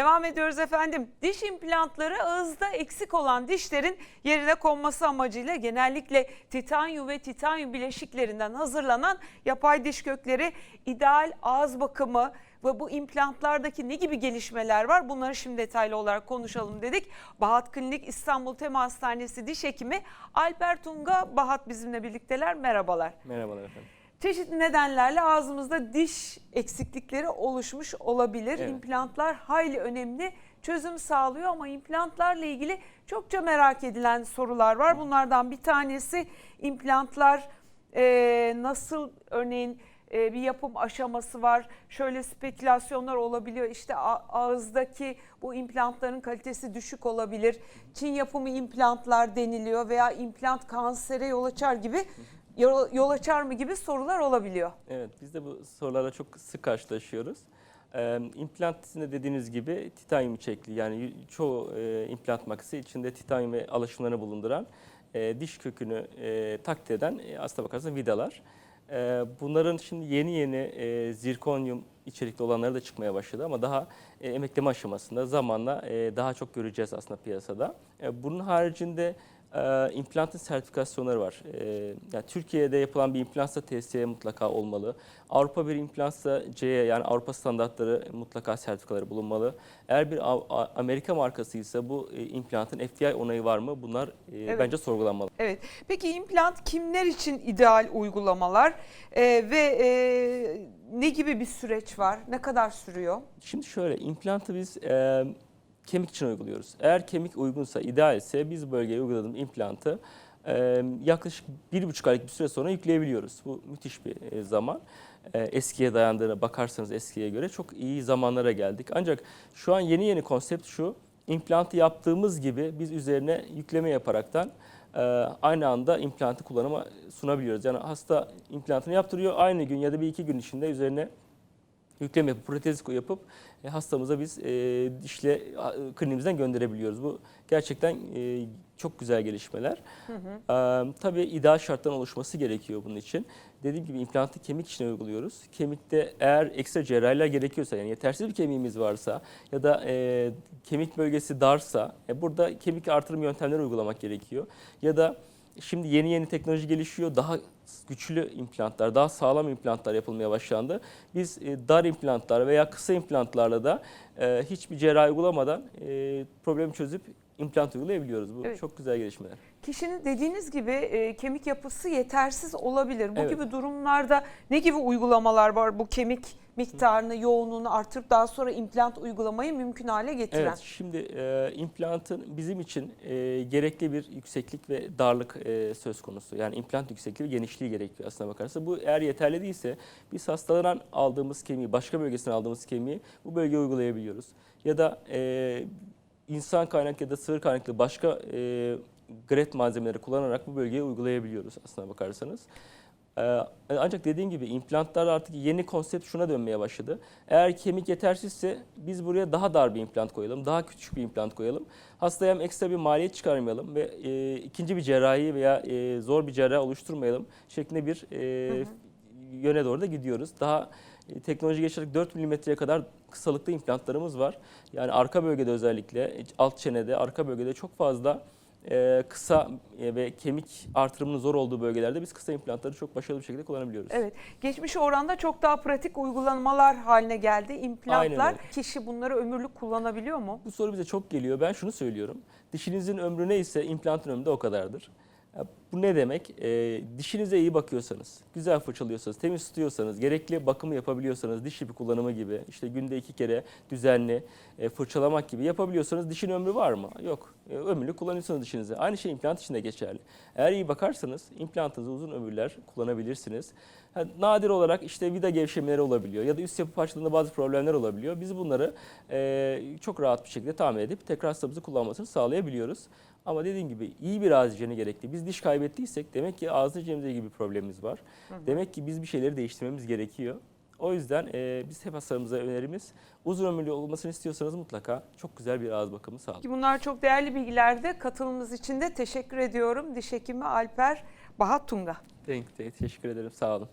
Devam ediyoruz efendim. Diş implantları ağızda eksik olan dişlerin yerine konması amacıyla genellikle titanyum ve titanyum bileşiklerinden hazırlanan yapay diş kökleri ideal ağız bakımı ve bu implantlardaki ne gibi gelişmeler var bunları şimdi detaylı olarak konuşalım dedik. Bahat Klinik İstanbul Tema Hastanesi Diş Hekimi Alper Tunga Bahat bizimle birlikteler. Merhabalar. Merhabalar efendim. Çeşitli nedenlerle ağzımızda diş eksiklikleri oluşmuş olabilir. Evet. İmplantlar hayli önemli çözüm sağlıyor ama implantlarla ilgili çokça merak edilen sorular var. Bunlardan bir tanesi implantlar e, nasıl örneğin e, bir yapım aşaması var. Şöyle spekülasyonlar olabiliyor. İşte ağızdaki bu implantların kalitesi düşük olabilir. Çin yapımı implantlar deniliyor veya implant kansere yol açar gibi yol, yol açar mı gibi sorular olabiliyor. Evet biz de bu sorularla çok sık karşılaşıyoruz. Ee, implant sizin de dediğiniz gibi titanyum içerikli yani çoğu e, implant makası içinde titanyum ve alaşımlarını bulunduran e, diş kökünü e, taklit eden e, aslına bakarsanız vidalar. E, bunların şimdi yeni yeni e, zirkonyum içerikli olanları da çıkmaya başladı ama daha e, emekleme aşamasında zamanla e, daha çok göreceğiz aslında piyasada. E, bunun haricinde e, implantın sertifikasyonları var. E, yani Türkiye'de yapılan bir implantsa TSE mutlaka olmalı. Avrupa bir implantsa CE yani Avrupa standartları mutlaka sertifikaları bulunmalı. Eğer bir Av- A- Amerika markasıysa bu e, implantın FDI onayı var mı? Bunlar e, Evet. bence sorgulanmalı. Evet. Peki implant kimler için ideal uygulamalar Ee, ve e, ne gibi bir süreç var? Ne kadar sürüyor? Şimdi şöyle implantı biz e, kemik için uyguluyoruz. Eğer kemik uygunsa, idealse biz bölgeye uyguladığımız implantı e, yaklaşık bir buçuk aylık bir süre sonra yükleyebiliyoruz. Bu müthiş bir e, zaman. E, eskiye dayandığına bakarsanız eskiye göre çok iyi zamanlara geldik. Ancak şu an yeni yeni konsept şu, implantı yaptığımız gibi biz üzerine yükleme yaparaktan e, aynı anda implantı kullanıma sunabiliyoruz. Yani hasta implantını yaptırıyor, aynı gün ya da bir iki gün içinde üzerine yükleme yapıp protez yapıp e, hastamıza biz e, dişle a, kliniğimizden gönderebiliyoruz. Bu gerçekten e, çok güzel gelişmeler. E, tabii ideal şartların oluşması gerekiyor bunun için. Dediğim gibi implantı kemik içine uyguluyoruz. Kemikte eğer ekstra cerrahiler gerekiyorsa yani yetersiz bir kemiğimiz varsa ya da e, kemik bölgesi darsa e, burada kemik artırım yöntemleri uygulamak gerekiyor. Ya da Şimdi yeni yeni teknoloji gelişiyor. Daha güçlü implantlar, daha sağlam implantlar yapılmaya başlandı. Biz e, dar implantlar veya kısa implantlarla da e, hiçbir cerrahi uygulamadan e, problemi çözüp implant uygulayabiliyoruz. Bu Evet. çok güzel gelişmeler. Kişinin dediğiniz gibi e, kemik yapısı yetersiz olabilir. Bu Evet. gibi durumlarda ne gibi uygulamalar var bu kemik miktarını, yoğunluğunu artırıp daha sonra implant uygulamayı mümkün hale getiren? Evet, şimdi e, implantın bizim için e, gerekli bir yükseklik ve darlık e, söz konusu. Yani implant yüksekliği ve genişliği gerekiyor aslına bakarsa. Bu eğer yeterli değilse biz hastalardan aldığımız kemiği, başka bölgesinden aldığımız kemiği bu bölgeye uygulayabiliyoruz. Ya da e, insan kaynaklı ya da sığır kaynaklı başka e, gret malzemeleri kullanarak bu bölgeye uygulayabiliyoruz aslına bakarsanız. Ee, Ancak dediğim gibi implantlar artık yeni konsept şuna dönmeye başladı. Eğer kemik yetersizse biz buraya daha dar bir implant koyalım, daha küçük bir implant koyalım. Hastaya hem ekstra bir maliyet çıkarmayalım ve e, ikinci bir cerrahi veya e, zor bir cerrahi oluşturmayalım şeklinde bir e, yöne doğru da gidiyoruz. Daha e, teknoloji geçerek 4 milimetreye kadar kısalıklı implantlarımız var. Yani arka bölgede özellikle alt çenede, arka bölgede çok fazla e, kısa e, ve kemik artırımının zor olduğu bölgelerde biz kısa implantları çok başarılı bir şekilde kullanabiliyoruz. Evet. Geçmiş oranda çok daha pratik uygulamalar haline geldi. İmplantlar kişi bunları ömürlük kullanabiliyor mu? Bu soru bize çok geliyor. Ben şunu söylüyorum. Dişinizin ömrü neyse implantın ömrü de o kadardır. Bu ne demek? E, dişinize iyi bakıyorsanız, güzel fırçalıyorsanız, temiz tutuyorsanız, gerekli bakımı yapabiliyorsanız, diş ipi kullanımı gibi, işte günde iki kere düzenli e, fırçalamak gibi yapabiliyorsanız dişin ömrü var mı? Yok. E, ömürlük kullanıyorsunuz dişinizi. Aynı şey implant için de geçerli. Eğer iyi bakarsanız implantınızı uzun ömürler kullanabilirsiniz. Ha, nadir olarak işte vida gevşemeleri olabiliyor ya da üst yapı parçalarında bazı problemler olabiliyor. Biz bunları e, çok rahat bir şekilde tahmin edip tekrar hastamızı kullanmasını sağlayabiliyoruz. Ama dediğim gibi iyi bir ağız hijyeni gerekli. Biz diş kaybettiysek demek ki ağız hijyenimizle ilgili bir problemimiz var. Demek ki biz bir şeyleri değiştirmemiz gerekiyor. O yüzden e, biz hep hastalarımıza önerimiz uzun ömürlü olmasını istiyorsanız mutlaka çok güzel bir ağız bakımı sağlayın. Ki Bunlar çok değerli bilgilerdi. Katılımınız için de teşekkür ediyorum. Diş hekimi Alper Bahat Tunga. Teşekkür ederim. Sağ olun.